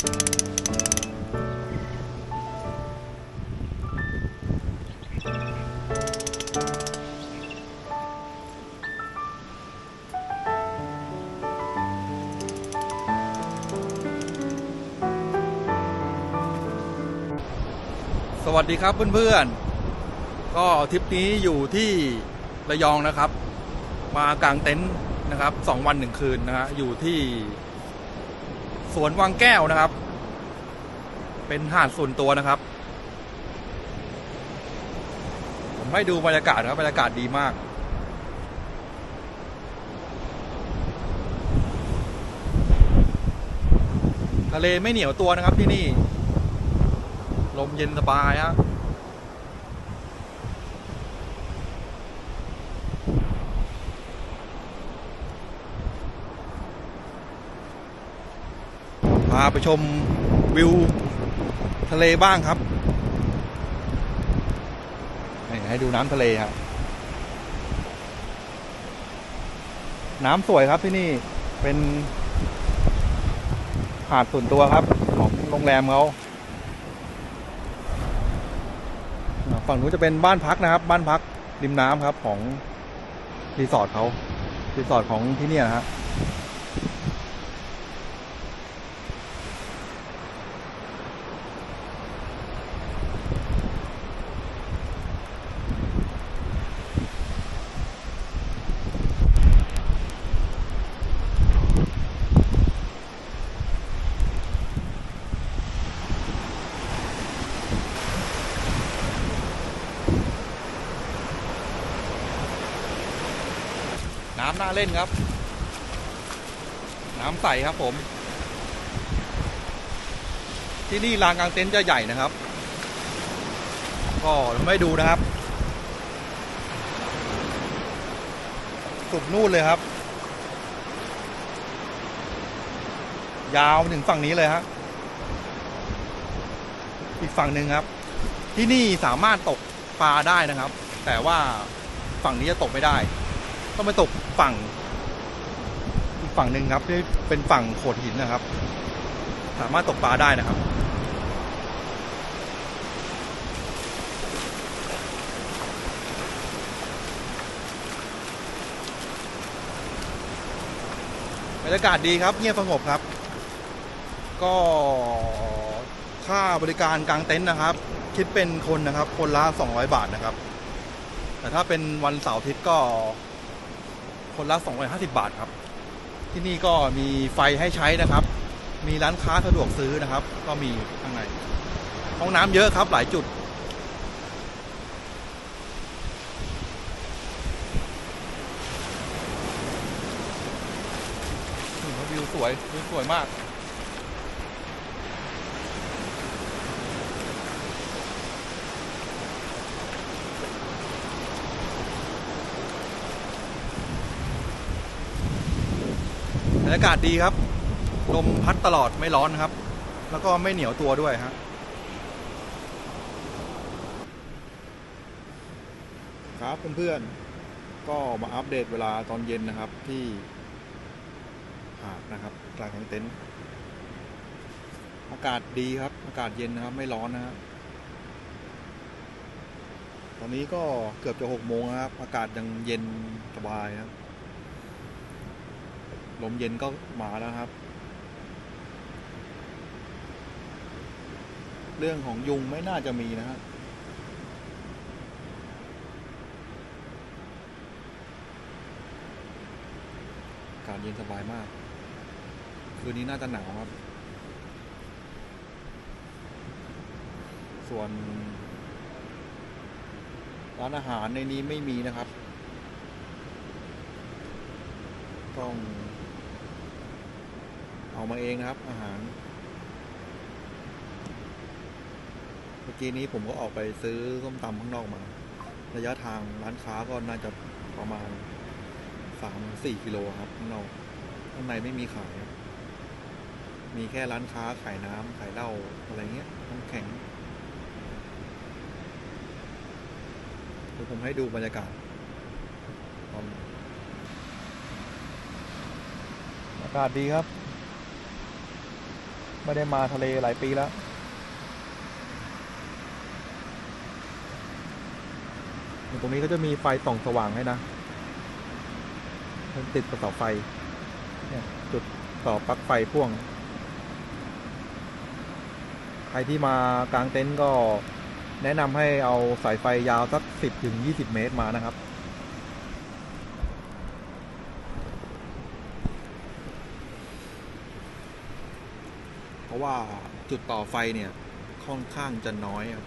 สวัสดีครับเพื่อนๆ ก็ทริปนี้อยู่ที่ระยองนะครับ มากางเต็นท์นะครับสองวันหนึ่งคืนนะฮะอยู่ที่ สวนวังแก้วนะครับ เป็นหาดส่วนตัวนะครับ ผมให้ดูบรรยากาศนะครับบรรยากาศดีมากทะเลไม่เหนียวตัวนะครับที่นี่ ลมเย็นสบายฮะ พาไปชมวิวทะเลบ้างครับให้ดูน้ำทะเลครับน้ำสวยครับที่นี่เป็นหาดส่วนตัวครับ ของโรงแรมเขาฝั่งนู้นจะเป็นบ้านพักนะครับ บ้านพักริมน้ำครับของรีสอร์ทเขารีสอร์ทของที่นี่นะฮะ น้ำน่าเล่นครับ น้ำใสครับผม ที่นี่ลานกลางเต็นท์จะใหญ่นะครับ ก็ไม่ดูนะครับ สุดนู่นเลยครับ ยาวถึงฝั่งนี้เลยฮะอีกฝั่งหนึ่งครับ ที่นี่สามารถตกปลาได้นะครับ แต่ว่าฝั่งนี้จะตกไม่ได้ ต้องไปตกฝั่งอีกฝั่งหนึ่งครับที่เป็นฝั่งโขดหินนะครับ สามารถตกปลาได้นะครับบรรยากาศดีครับ เงียบสงบครับ ก็ค่าบริการกลางเต็นท์นะครับ คิดเป็นคนนะครับ คนละ 200 บาทนะครับ แต่ถ้าเป็นวันเสาร์อาทิตย์ก็ คนละ 250 บาทครับ ที่นี่ก็มีไฟให้ใช้นะครับ มีร้านค้าสะดวกซื้อนะครับ ก็มีข้างใน ห้องน้ำเยอะครับหลายจุดนี่ครับวิวสวยวิวสวยมาก รยากาศดีครับ ลมพัดตลอดไม่ร้อนครับ แล้วก็ไม่เหนียวตัวด้วยฮะครับเพื่อนๆ ก็มาอัปเดตเวลาตอนเย็นนะครับที่หาดนะครับ กลางแคงเต็นท์อากาศดีครับ อากาศเย็นนะครับ ไม่ร้อนนะครับตอนนี้ก็เกือบจะหกโมงนะครับ อากาศยังเย็นสบายครับ ลมเย็นก็มาแล้วครับ เรื่องของยุงไม่น่าจะมีนะฮะอากาศเย็นสบายมาก คืนนี้น่าจะหนาวครับ ส่วน ร้านอาหารในนี้ไม่มีนะครับต้อง อามาเองนะครับ อาหาร เมื่อกี้นี้ผมก็ออกไปซื้อส้มตำข้างนอกมา ระยะทางร้านค้าก็น่าจะประมาณสามสี่กิโลครับข้างนอกข้างในไม่มีขาย มีแค่ร้านค้าขายน้ำขายเหล้าอะไรเงี้ยน้ำแข็งเดี๋ยวผมให้ดูบรรยากาศอากาศดีครับ ไม่ได้มาทะเลหลายปีแล้ว ตรงนี้ก็จะมีไฟส่องสว่างให้นะมันติดกับเสาไฟ เนี่ยจุดต่อปลั๊กไฟพ่วง ใครที่มากางเต็นท์ก็แนะนำให้เอาสายไฟยาวสัก 10ถึง20 เมตรมานะครับ เพราะว่าจุดต่อไฟเนี่ยค่อนข้างจะน้อยครับ